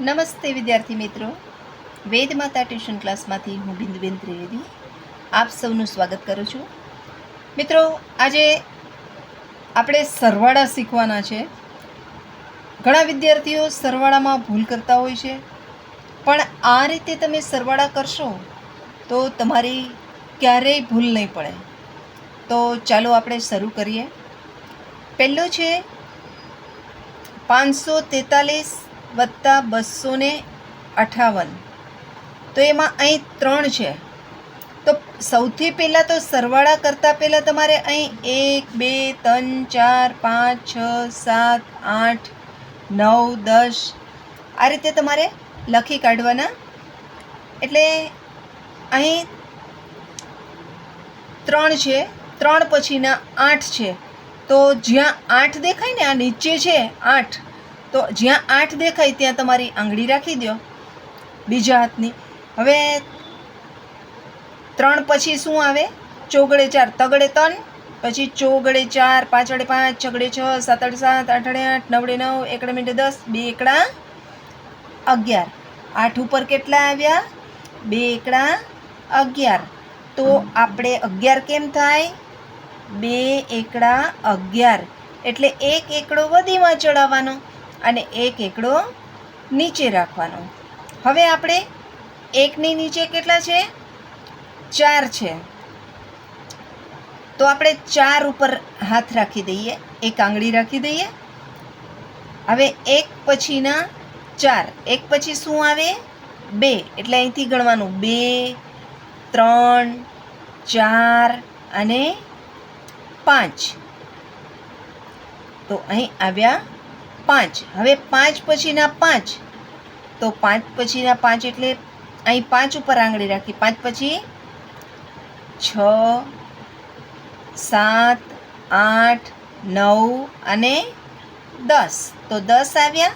નમસ્તે વિદ્યાર્થી મિત્રો. વેદ માતા ટ્યુશન ક્લાસમાંથી હું બિંદુબેન ત્રિવેદી આપ સૌનું સ્વાગત કરું છું. મિત્રો, આજે આપણે સરવાળા શીખવાના છે. ઘણા વિદ્યાર્થીઓ સરવાળામાં ભૂલ કરતા હોય છે. પણ આ રીતે તમે સરવાળા કરશો તો તમારી ક્યારેય ભૂલ નહીં પડે. તો ચાલો આપણે શરૂ કરીએ. પહેલો છે પાંચસો તેતાલીસ વત્તા બસો ને અઠાવન. તો એમાં અહીં ત્રણ છે. તો સૌથી પહેલાં તો સરવાળા કરતાં પહેલાં તમારે અહીં એક, બે, ત્રણ, ચાર, પાંચ, છ, સાત, આઠ, નવ, દસ આ રીતે તમારે લખી કાઢવાના. એટલે અહીં ત્રણ છે, ત્રણ પછીના આઠ છે. તો જ્યાં આઠ દેખાય ને આ નીચે છે, આઠ તો જ્યાં આઠ દેખાય ત્યાં તમારી આંગળી રાખી દો બીજા હાથની. હવે ત્રણ પછી શું આવે? ચોગડે ચાર, તગડે ત્રણ, પછી ચોગડે ચાર, પાછળે પાંચ, છગડે છ સાતડે સાત, આઠડે આઠ, નવડે નવ, એકડે મીંડે દસ, બે એકડા અગિયાર. આઠ ઉપર કેટલા આવ્યા? બે એકડા અગિયાર. તો આપણે અગિયાર કેમ થાય? બે એકડા અગિયાર. એટલે એક એકડો વધીમાં ચડાવવાનો. અને એક એકડો નીચે રાખવાનો. હવે આપણે એકની નીચે કેટલા છે? ચાર છે. તો આપણે ચાર ઉપર હાથ રાખી દઈએ, એક આંગળી રાખી દઈએ. હવે એક પછીના ચાર. એક પછી શું આવે? બે. એટલે અહીંથી ગણવાનું. બે, ત્રણ, ચાર અને પાંચ. તો અહીં આવ્યા પાંચ. હવે પાંચ પછીના પાંચ. તો પાંચ પછીના પાંચ એટલે અહીં પાંચ ઉપર આંગળી રાખી. પાંચ પછી છ, સાત, આઠ, નવ અને દસ. તો દસ આવ્યા.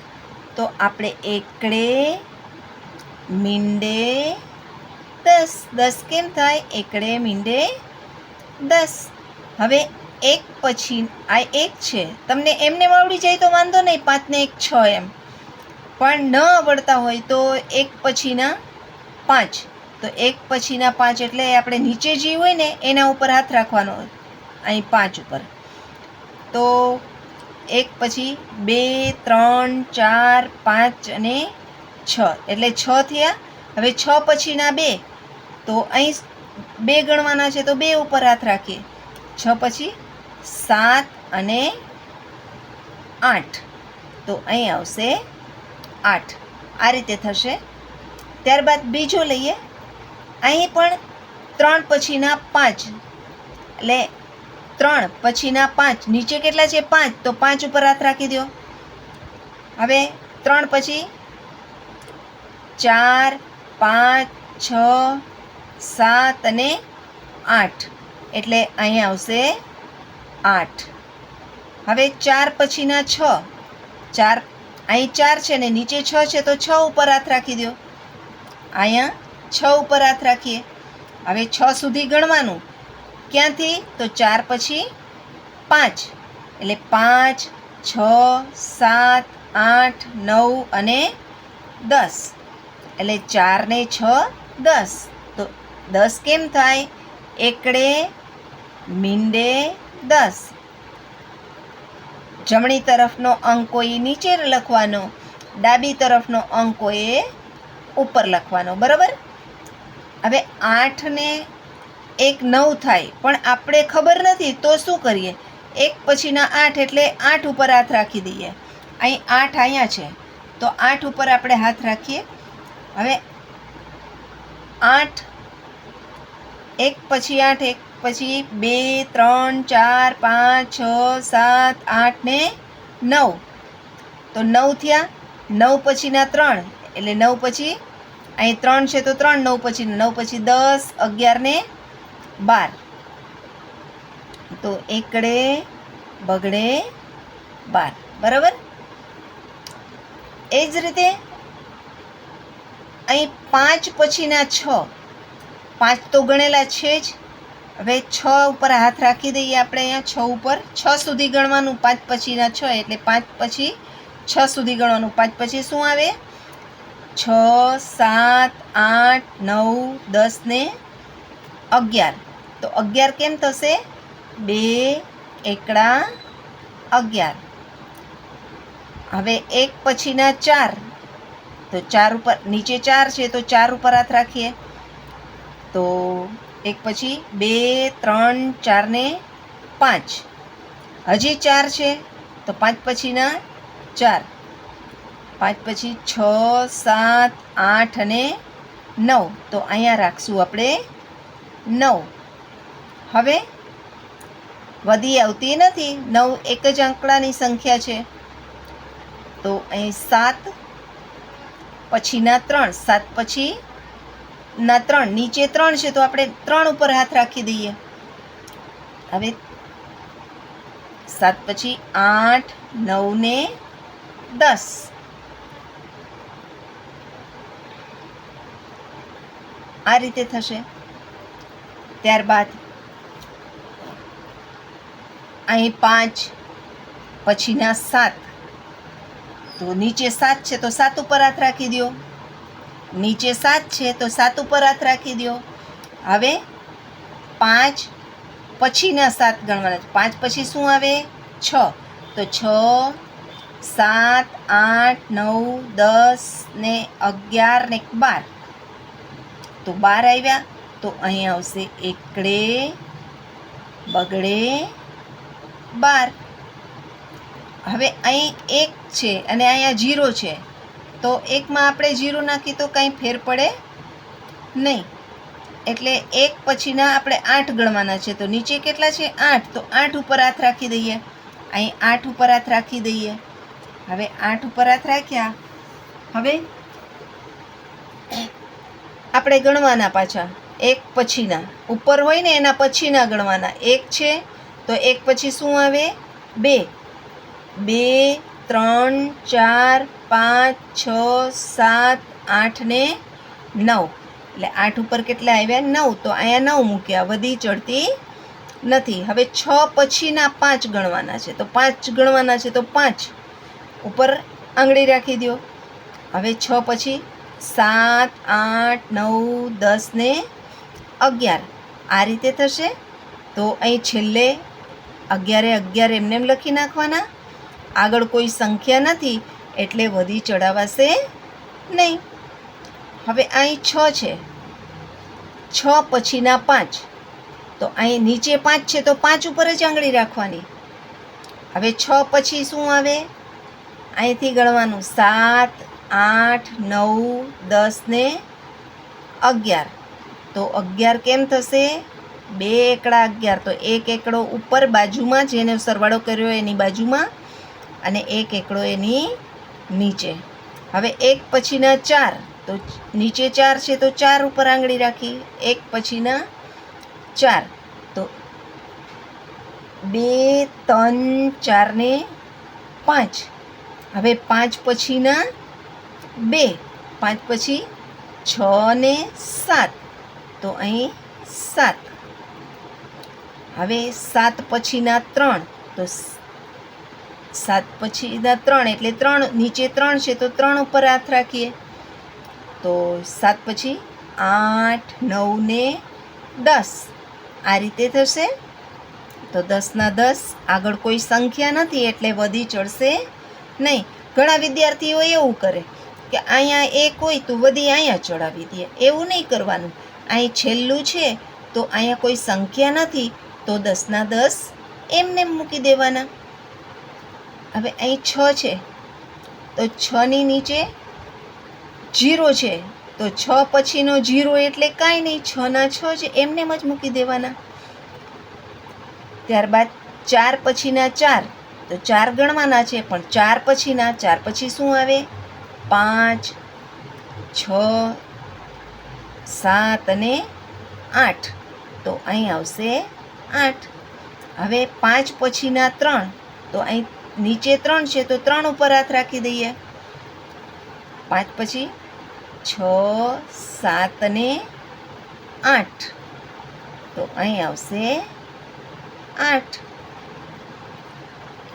તો આપણે એકડે મીંડે દસ. દસ કેમ થાય? એકડે મીંડે દસ. હવે એક પછી આ એક છે. તમને એમને આવડી જાય તો વાંધો નહીં, પાંચને એક છ એમ. પણ ન આવડતા હોય તો એક પછીના પાંચ. તો એક પછીના પાંચ એટલે આપણે નીચે જે હોય ને, એના ઉપર હાથ રાખવાનો અહીં પાંચ ઉપર. તો એક પછી બે, ત્રણ, ચાર, પાંચ અને છ. એટલે છ થયા. હવે છ પછીના બે. તો અહીં બે ગણવાના છે તો બે ઉપર હાથ રાખીએ. છ પછી સાત અને આઠ. તો અહીં આવશે આઠ. આ રીતે થશે. ત્યારબાદ બીજો લઈએ. અહીં પણ ત્રણ પછીના પાંચ. એટલે ત્રણ પછીના પાંચ. નીચે કેટલા છે? પાંચ. તો પાંચ ઉપર હાથ રાખી દો હવે ત્રણ પછી ચાર, પાંચ, છ, સાત અને આઠ. એટલે અહીં આવશે આઠ. હવે ચાર પછીના છ. ચાર, અહીં ચાર છે ને નીચે છ છે તો છ ઉપર હાથ રાખી દો અહીંયા છ ઉપર હાથ રાખીએ. હવે છ સુધી ગણવાનું. ક્યાંથી? તો ચાર પછી પાંચ. એટલે પાંચ, છ, સાત, આઠ, નવ અને દસ. એટલે ચાર ને છ, દસ. તો દસ કેમ થાય? એકડે, મીંડે દસ. જમણી તરફનો અંકો એ નીચે લખવાનો, ડાબી તરફનો અંકો એ ઉપર લખવાનો, બરાબર? હવે આઠને એક નવ થાય, પણ આપણે ખબર નથી તો શું કરીએ? એક પછીના આઠ એટલે આઠ ઉપર હાથ રાખી દઈએ. અહીં આઠ અહીંયા છે, તો આઠ ઉપર આપણે હાથ રાખીએ. હવે આઠ એક, પછી આઠ, એક, પછી બે, ત્રણ, ચાર, પાંચ, છ, સાત, આઠ ને નવ. તો નવ થયા, નવ પછીના ત્રણ, એટલે નવ પછી અહીં ત્રણ છે તો ત્રણ, નવ પછી નવ પછી દસ, અગિયાર ને બાર. તો એકડે, બગડે બાર. બરાબર? એ જ રીતે અહીં પાંચ પછીના છ. પાંચ તો ગણેલા છે જ. હવે છ ઉપર હાથ રાખી દઈએ આપણે અહીંયા, છ ઉપર. છ સુધી ગણવાનું, પાંચ પછીના છ, એટલે પાંચ પછી છ સુધી ગણવાનું. પાંચ પછી શું આવે? છ, સાત, આઠ, નવ, દસ ને અગિયાર. તો અગિયાર કેમ થશે? બે, એકડા અગિયાર. હવે એક પછીના ચાર. તો ચાર ઉપર, નીચે ચાર છે, તો ચાર ઉપર હાથ રાખીએ. તો એક પછી બે, ત્રણ ચાર ને પાંચ. હજી ચાર છે, તો પાંચ પછીના ચાર. પાંચ પછી છ, સાત, આઠ અને નવ. તો અહીંયા રાખશું આપણે નવ. હવે વધી આવતી નથી. નવ એક જ આંકડાની સંખ્યા છે. તો અહીં સાત પછીના ત્રણ. સાત પછી ના, ત્રણ. નીચે ત્રણ છે, તો આપણે ત્રણ ઉપર હાથ રાખી દઈએ. હવે સાત પછી આઠ, નવ ને દસ. આ રીતે થશે. ત્યારબાદ અહીં પાંચ, પછીના સાત. તો નીચે સાત છે, તો સાત ઉપર હાથ રાખી દો નીચે સાત છે, તો સાત ઉપર હાથ રાખી દો હવે પાંચ પછીના સાત ગણવાના. પાંચ પછી શું આવે? છ. તો છ, સાત, આઠ, નવ, દસ ને અગિયાર ને બાર. તો બાર આવ્યા. તો અહીં આવશે એકડે, બગડે બાર. હવે અહીં એક છે અને અહીંયા જીરો છે. તો એકમાં આપણે જીરો નાખી તો કાંઈ ફેર પડે નહીં. એટલે એક પછીના આપણે આઠ ગણવાના છે. તો નીચે કેટલા છે? આઠ. તો આઠ ઉપર હાથ રાખી દઈએ. અહીં આઠ ઉપર હાથ રાખી દઈએ. હવે આઠ ઉપર હાથ રાખ્યા. હવે આપણે ગણવાના પાછા. એક પછીના. ઉપર હોય ને એના પછીના ગણવાના. એક છે તો એક પછી શું આવે? બે. બે, ત્રણ, ચાર પાંચ, છ, સાત, આઠ ને નવ. એટલે આઠ ઉપર કેટલા આવ્યા? નવ. તો અહીંયા નવ મૂક્યા. વધી ચડતી નથી. હવે છ પછીના પાંચ ગણવાના છે. તો પાંચ ગણવાના છે તો પાંચ. ઉપર આંગળી રાખી દો હવે છ પછી સાત, આઠ, નવ, દસ ને અગિયાર. આ રીતે થશે. તો અહીં છેલ્લે અગિયારે, અગિયાર એમને એમ લખી નાખવાના. આગળ કોઈ સંખ્યા નથી. એટલે વધી ચડાવાશે નહીં. હવે અહીં છ છે. છ પછીના પાંચ. તો અહીં નીચે પાંચ છે, તો પાંચ ઉપર જ આંગળી રાખવાની. હવે છ પછી શું આવે? અહીંથી ગણવાનું સાત, આઠ, નવ, દસ ને અગિયાર. તો અગિયાર કેમ થશે? બે એકડા અગિયાર. તો એક એકડો ઉપર બાજુમાં જેને સરવાળો કર્યો એની બાજુમાં અને એક એકડો એની નીચે. હવે એક પછીના ચાર. તો નીચે ચાર છે તો ચાર ઉપર આંગળી રાખી. એક પછીના ચાર. તો બે, ત્રણ, ચાર ને પાંચ. હવે પાંચ પછીના બે. પાંચ પછી છ ને સાત. તો અહીં સાત. હવે સાત પછીના ત્રણ. તો સાત પછીના ત્રણ, એટલે ત્રણ, નીચે ત્રણ છે તો ત્રણ ઉપર હાથ રાખીએ. તો સાત પછી આઠ, નવ ને દસ. આ રીતે થશે. તો દસના દસ, આગળ કોઈ સંખ્યા નથી, એટલે વધી ચડશે નહીં. ઘણા વિદ્યાર્થીઓ એવું કરે કે અહીંયા એક હોય તો વધી અહીંયા ચડાવી દે. એવું નહીં કરવાનું. અહીં છેલ્લું છે તો અહીંયા કોઈ સંખ્યા નથી, તો દસના દસ એમને એમ મૂકી દેવાના. હવે અહીં છ છે. તો છની નીચે જીરો છે. તો છ પછીનો જીરો એટલે કાંઈ નહીં છના છ છે. એમને એમ જ મૂકી દેવાના. ત્યારબાદ ચાર પછીના ચાર. તો ચાર ગણવાના છે, પણ ચાર પછીના, ચાર પછી શું આવે? પાંચ, છ, સાત અને આઠ. તો અહીં આવશે આઠ. હવે પાંચ પછીના ત્રણ. તો અહીં નીચે ત્રણ છે, તો ત્રણ ઉપર હાથ રાખી દઈએ. પાંચ પછી છ, સાત ને આઠ. તો અહીં આવશે આઠ.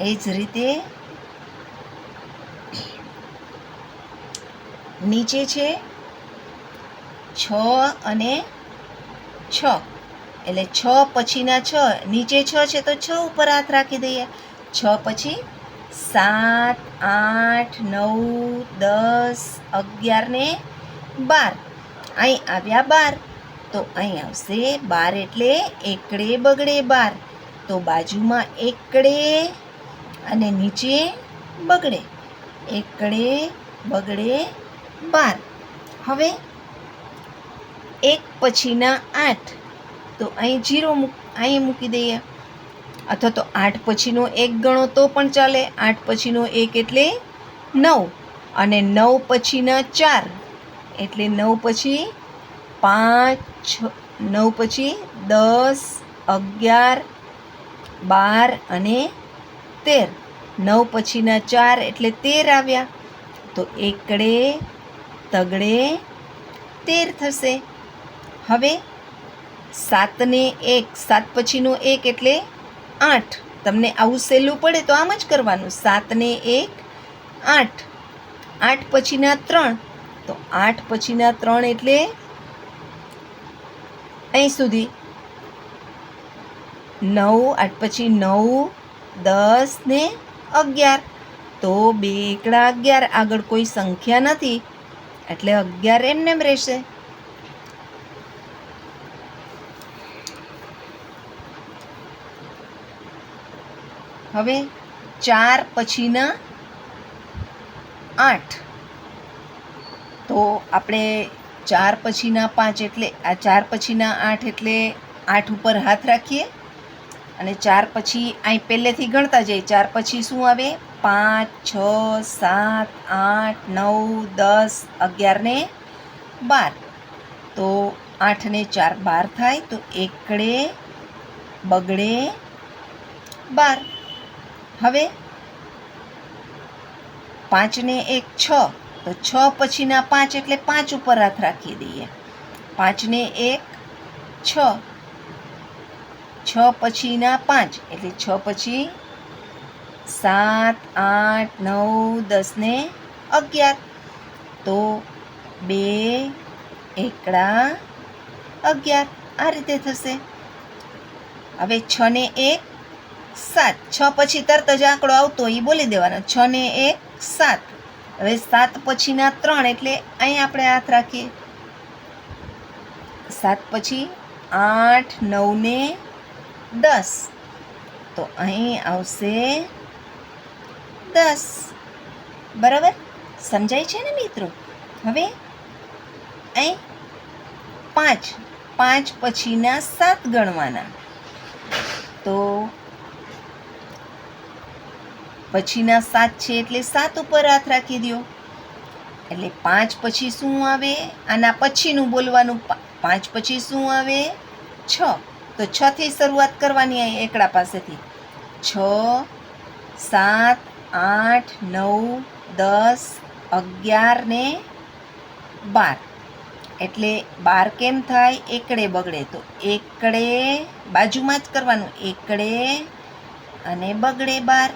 એ જ રીતે નીચે છે છ અને છ. એટલે છ પછીના છ, નીચે છ છે, તો છ ઉપર હાથ રાખી દઈએ. છ પછી સાત, આઠ, નવ, દસ, અગિયાર ને બાર. અહીં આવ્યા બાર. તો અહીં આવશે બાર એટલે એકડે બગડે બાર. તો બાજુમાં એકડે અને નીચે બગડે. એકડે બગડે બાર. હવે એક પછીના આઠ. તો અહીં જીરો મૂક, અહીં મૂકી દઈએ. અથવા તો આઠ પછીનો એક ગણો તો પણ ચાલે. આઠ પછીનો એક એટલે નવ. અને નવ પછીના ચાર એટલે નવ પછી પાંચ છ નવ પછી દસ, અગિયાર, બાર અને તેર. નવ પછીના ચાર એટલે તેર આવ્યા. તો એકડે, તગડે તેર થશે. હવે સાતને એક, સાત પછીનો એક એટલે આઠ. તમને આવું સહેલું પડે તો આમ જ કરવાનું. સાતને એક, આઠ. આઠ પછીના ત્રણ. તો આઠ પછીના ત્રણ એટલે અહીં સુધી. નવ, આઠ પછી નવ, દસ ને અગિયાર. તો બે એકડા અગિયાર. આગળ કોઈ સંખ્યા નથી. એટલે અગિયાર એમને એમ રહેશે. હવે ચાર પછીના આઠ. તો આપણે ચાર પછીના પાંચ એટલે, આ ચાર પછીના આઠ એટલે આઠ ઉપર હાથ રાખીએ. અને ચાર પછી અહીં પહેલેથી ગણતા જઈએ. ચાર પછી શું આવે? પાંચ, છ, સાત, આઠ, નવ, દસ, અગિયાર ને બાર. તો આઠ ને ચાર બાર થાય તો એકડે બગડે બાર. હવે પાંચને એક છ. તો છ પછીના પાંચ એટલે પાંચ ઉપર હાથ રાખી દઈએ. પાંચને એક, છ. છ પછીના પાંચ એટલે છ પછી સાત, આઠ, નવ દસ ને અગિયાર. તો બે, એકડા અગિયાર. આ રીતે થશે. હવે છ ને એક સાત. છ પછી તરત જ આંકડો આવતો એ બોલી દેવાનો. છ ને એક, સાત. હવે સાત પછીના ત્રણ એટલે અહીં આપણે હાથ રાખીએ. સાત પછી આઠ, નવ ને દસ. તો અહીં આવશે દસ. બરાબર? સમજાય છે ને મિત્રો? હવે અહીં પાંચ. પાંચ પછીના સાત ગણવાના. તો પછીના સાત છે એટલે સાત ઉપર હાથ રાખી દો એટલે પાંચ પછી શું આવે? આના પછીનું બોલવાનું પાંચ પછી શું આવે? છ. તો છ થી શરૂઆત કરવાની અહીં એકડા પાસેથી. છ, સાત, આઠ, નવ, દસ, અગિયાર ને બાર. એટલે બાર કેમ થાય? એકડે બગડે. તો એકડે બાજુમાં જ કરવાનું. એકડે અને બગડે બાર.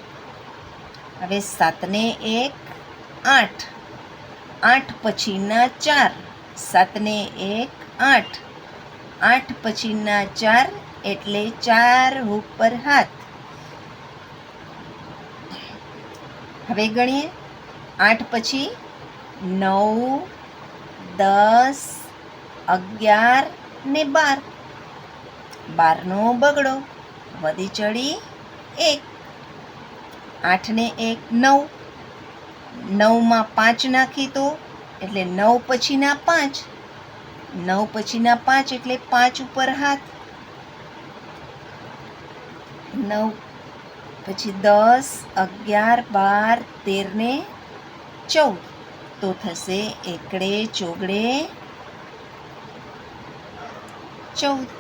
હવે સાતને એક, આઠ. આઠ પછીના ચાર. સાતને એક, આઠ. આઠ પછીના ચાર એટલે ચાર ઉપર હાથ. હવે ગણીએ. આઠ પછી નવ, દસ, અગિયાર ને બાર. બારનો બગડો. વધી ચડી એક. આઠને એક, નવ. નવમાં પાંચ નાખી તો, એટલે નવ પછીના પાંચ. નવ પછીના પાંચ એટલે પાંચ ઉપર હાથ. નવ પછી દસ, અગિયાર, બાર, તેરને ચૌદ. તો થશે એકડે ચોગડે ચૌદ.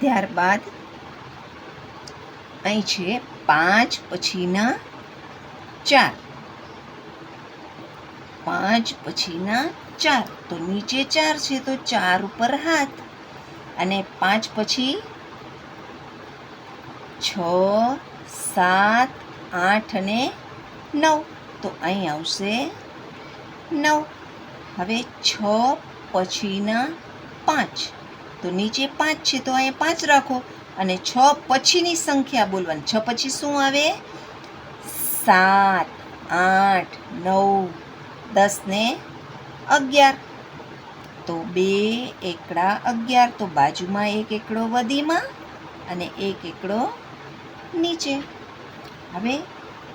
ત્યારબાદ અહીં છે પાંચ, પછીના ચાર. પાંચ, પછીના ચાર. તો નીચે ચાર છે, તો ચાર ઉપર હાથ. અને પાંચ, પછી છ, સાત, આઠ અને નવ. તો અહીં આવશે નવ. હવે છ, પછીના પાંચ. તો નીચે પાંચ છે, તો અહીંયા પાંચ રાખો. અને છ પછીની સંખ્યા બોલવાની. છ પછી શું આવે? સાત, આઠ, નવ, દસ ને અગિયાર. તો બે એકડા અગિયાર. તો બાજુમાં એક એકડો વધીમાં અને એક એકડો નીચે. હવે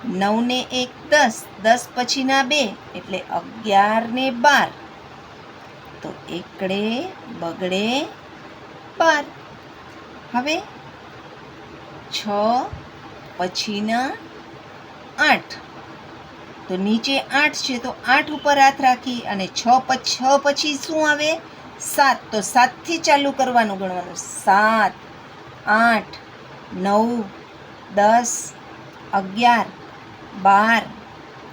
નવ ને એક દસ. દસ પછીના બે, એટલે અગિયાર ને બાર. તો એકડે બગડે બાર હવે છ, પછીના આઠ. તો નીચે આઠ છે, તો આઠ ઉપર હાથ રાખી અને છ છ પછી શું આવે? સાત. તો સાતથી ચાલુ કરવાનું ગણવાનું. સાત, આઠ, નવ, દસ, અગિયાર, બાર,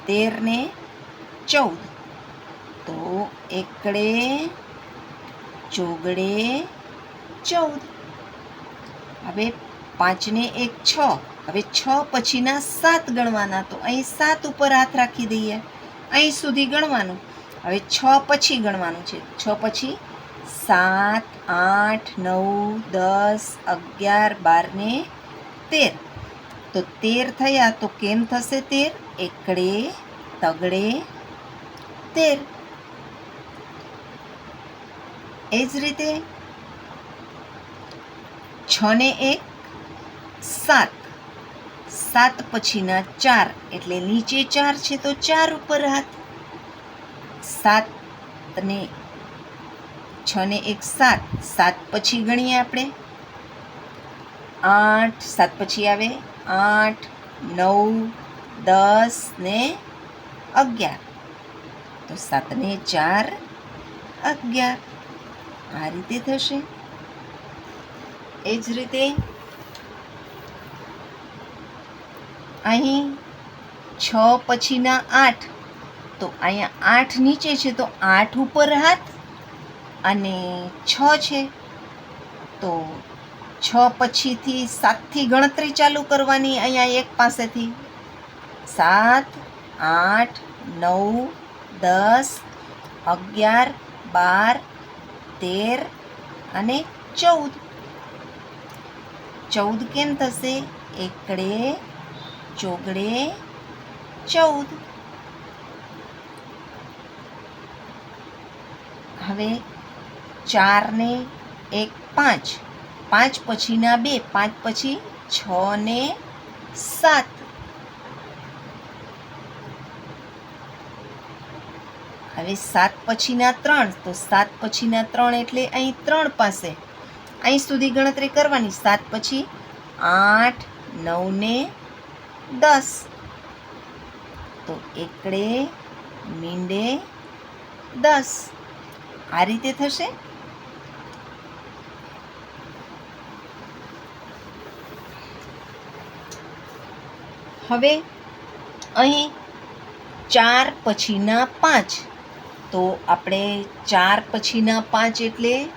તેર ને ચૌદ. તો એકડે ચોગડે ચૌદ. હવે પાંચને એક છ. હવે છ પછીના સાત ગણવાના. તો અહીં સાત ઉપર હાથ રાખી દઈએ. અહીં સુધી ગણવાનું. હવે છ પછી ગણવાનું છે. છ પછી સાત, આઠ, નવ, દસ, અગિયાર, બાર ને તેર. તો તેર થયા તો કેમ થશે તેર? એકડે, તગડે, તેર. એ જ રીતે છ ને એક, સાત. સાત પછીના ચાર, એટલે નીચે ચાર છે તો ચાર ઉપર હાથ. સાત ને છ ને એક, સાત. સાત પછી ગણીએ આપણે. આઠ, સાત પછી આવે. આઠ, નવ, દસ ને અગિયાર. તો સાત ને ચાર, અગિયાર. આ રીતે થશે. એ જ રીતે અહીં છ પછીના આઠ. તો અહીંયા આઠ નીચે છે, તો આઠ ઉપર હાથ અને છ છે. તો છ પછીથી સાતથી ગણતરી ચાલુ કરવાની અહીંયા એક પાસેથી. સાત, આઠ, નવ, દસ, અગિયાર, બાર, તેર અને ચૌદ. ચૌદ કેમ થશે એકડે ચોગડે ચૌદ હવે ચાર ને એક પાંચ પાંચ પછીના બે પાંચ પછી છ ને સાત હવે સાત પછીના ત્રણ તો સાત પછીના ત્રણ એટલે અહીં ત્રણ પાસે અહીં સુધી ગણતરી કરવાની. સાત પછી આઠ નવ ને દસ. તો એકડે, મીંડે દસ. આ રીતે થશે. હવે અહીં ચાર પછીના પાંચ. તો આપણે ચાર પછીના પાંચ એટલે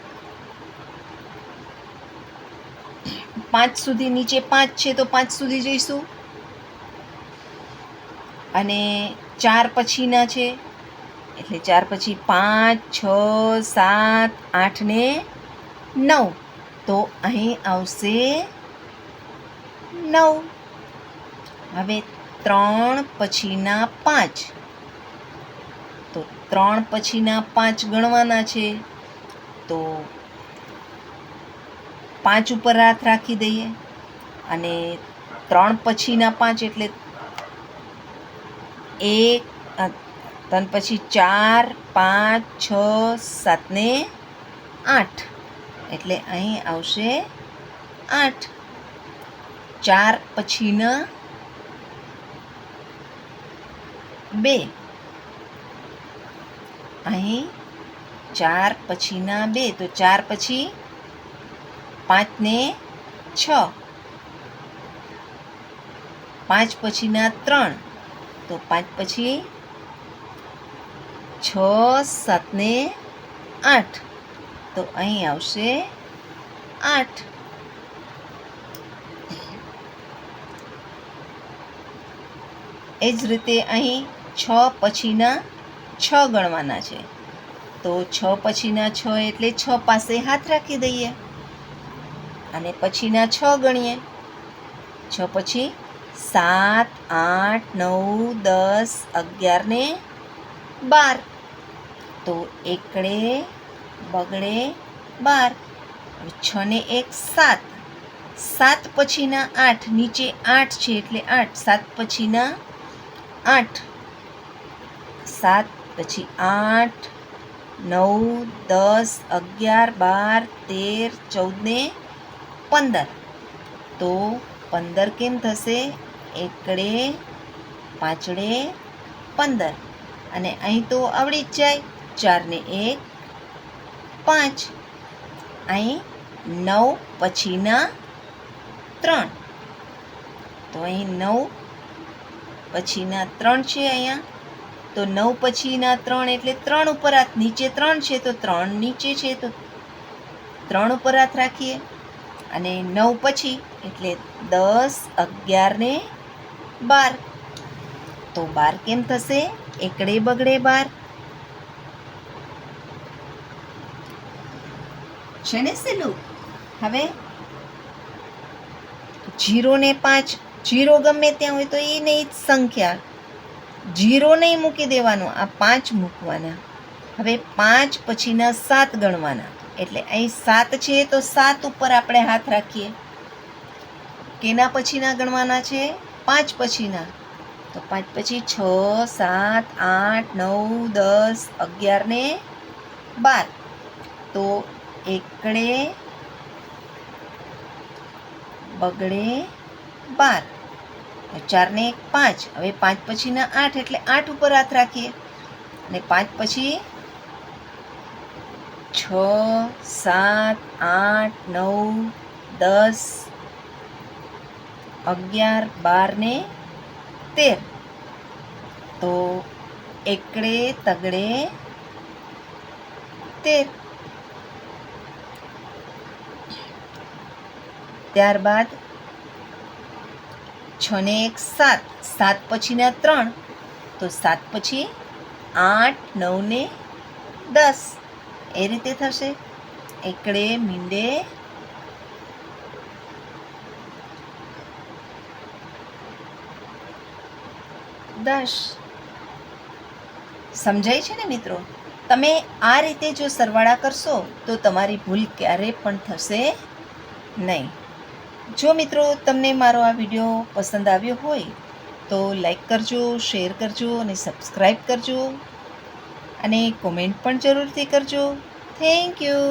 પાંચ સુધી નીચે પાંચ છે તો પાંચ સુધી જઈશું. અને ચાર પછીના છે, એટલે ચાર પછી પાંચ, છ, સાત, આઠ ને નવ. તો અહીં આવશે નવ. હવે ત્રણ પછીના પાંચ. તો ત્રણ પછીના પાંચ ગણવાના છે. તો પાંચ ઉપર હાથ રાખી દઈએ અને ત્રણ પછીના પાંચ એટલે એક તન પછી ચાર, પાંચ, છ, સાત ને આઠ. એટલે અહીં આવશે આઠ. ચાર પછીના બે. અહીં ચાર પછીના બે, તો ચાર પછી પાંચ ને છ. પાંચ પછીના ત્રણ. તો પાંચ પછી છ સાત ને આઠ. તો અહીં આવશે આઠ. એ જ રીતે અહીં છ પછીના છ ગણવાના છે. તો છ પછીના છ એટલે છ પાસે હાથ રાખી દઈએ. અને પછીના છ ગણીએ. છ પછી સાત, આઠ, નવ, દસ, અગિયાર ને બાર. તો એકડે, બગડે બાર. છ ને એક, સાત. સાત પછીના આઠ, નીચે આઠ છે એટલે આઠ. સાત પછીના આઠ. સાત પછી આઠ, નવ, દસ, અગિયાર, બાર, તેર, ચૌદ ને પંદર. તો પંદર કેમ થશે? એકડે, પાંચડે, પંદર. અને અહીં તો આવડી જ જાય. ચારને એક, પાંચ. અહીં નવ, પછીના ત્રણ. તો અહીં નવ, પછીના ત્રણ છે અહીંયા. તો નવ, પછીના ત્રણ એટલે ત્રણ ઉપર હાથ નીચે ત્રણ છે, તો ત્રણ નીચે છે, તો ત્રણ ઉપર હાથ રાખીએ. અને નવ પછી એટલે દસ, અગિયાર ને બાર. તો બાર કેમ થશે? એકડે બગડે બાર. છે ને સેલું? હવે જીરો ને પાંચ. જીરો ગમે ત્યાં હોય તો એ નહીં જ સંખ્યા. જીરો નહીં મૂકી દેવાનો, આ પાંચ મૂકવાના. હવે પાંચ પછીના સાત ગણવાના. એટલે અહીં સાત છે તો સાત ઉપર આપણે હાથ રાખીએ. કેના પછીના ગણવાના છે? પાંચ પછીના. તો પાંચ પછી છ, સાત, આઠ, નવ, દસ, અગિયાર ને બાર. તો એકડે બગડે બાર. ચાર ને એક પાંચ. હવે પાંચ પછીના આઠ એટલે આઠ ઉપર હાથ રાખીએ. અને પાંચ પછી છ, સાત, આઠ, નવ, દસ, અગિયાર, બાર ને તેર. તો એકડે તગડે તેર. ત્યારબાદ છ ને એક સાત. સાત પછીના ત્રણ. તો સાત પછી આઠ, નવ ને દસ. એ રીતે થશે. એકડે મીંડે. દસ. સમજાય છે ને મિત્રો? તમે આ રીતે જો સરવાળા કરશો, તો તમારી ભૂલ ક્યારે પણ થશે નહીં. જો મિત્રો તમને મારો આ વીડિયો પસંદ આવ્યો હોય, તો લાઈક કરજો, શેર કરજો અને સબસ્ક્રાઈબ કરજો. અને કોમેન્ટ પણ જરૂરથી કરજો. Thank you